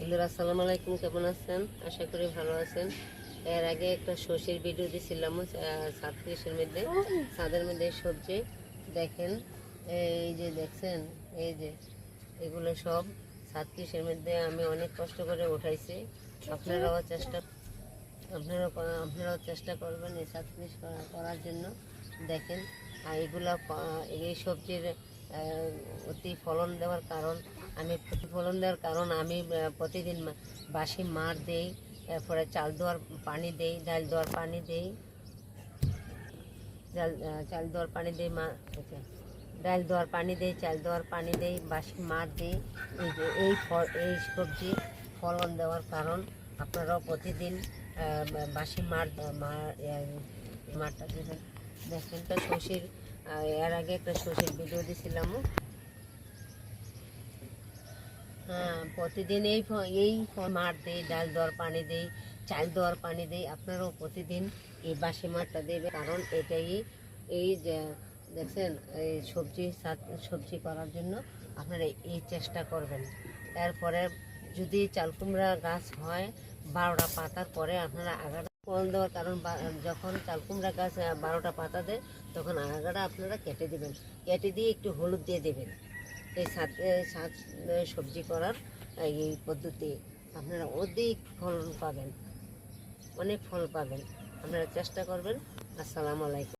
বন্ধুরা, আসসালামু আলাইকুম, কেমন আছেন? আশা করি ভালো আছেন। এর আগে একটা সর্ষের ভিডিও দিছিলাম সাত পিসের মধ্যে। ছাদের মধ্যে সবজি। দেখেন, এই যে দেখছেন, এই যে, এগুলো সব সাত পিসের মধ্যে আমি অনেক কষ্ট করে উঠাইছি। আপনারাও চেষ্টা, আপনারা, আপনারাও চেষ্টা করবেন এই সাত পিস করা- করার জন্য। দেখেন আর এগুলো এই সবজির অতি ফলন দেওয়ার কারণ আমি প্রতিফলন দেওয়ার কারণ আমি প্রতিদিন বাসি মার দেই, এরপরে চাল দেওয়ার পানি দেই, ডাল দেওয়ার পানি দেই। চাল চাল দেওয়ার পানি দেই মা ডাল দেওয়ার পানি দেই, চাল দেওয়ার পানি দেই, বাসি মার দিই। এই যে, এই ফল, এই সবজি ফলন দেওয়ার কারণ আপনারাও প্রতিদিন বাসি মার মারটা দেবেন। দেখেন তো শশীর এর আগে একটা শশীর ভিডিও দিছিলাম। হ্যাঁ প্রতিদিন এই এই মার দেই, ডাল দেওয়ার পানি দেই, চাল দেওয়ার পানি দেই, আপনারাও প্রতিদিন এই বাসি মারটা দেবে কারণ এটাই এই যে, দেখছেন, এই সবজি সবজি করার জন্য আপনারা এই চেষ্টা করবেন। এরপরে যদি চাল কুমড়া গাছ হয়, বারোটা পাতার পরে আপনারা আগাটা ফল দেওয়ার কারণ যখন চাল কুমড়া গাছ বারোটা পাতা দেয়, তখন আগাটা আপনারা কেটে দেবেন। কেটে দিয়ে একটু হলুদ দিয়ে দেবেন। এই শাক শাক সবজি করার এই পদ্ধতি। আপনারা অধিক ফলন পাবেন, অনেক ফল পাবেন। আপনারা চেষ্টা করবেন। আসসালামু আলাইকুম।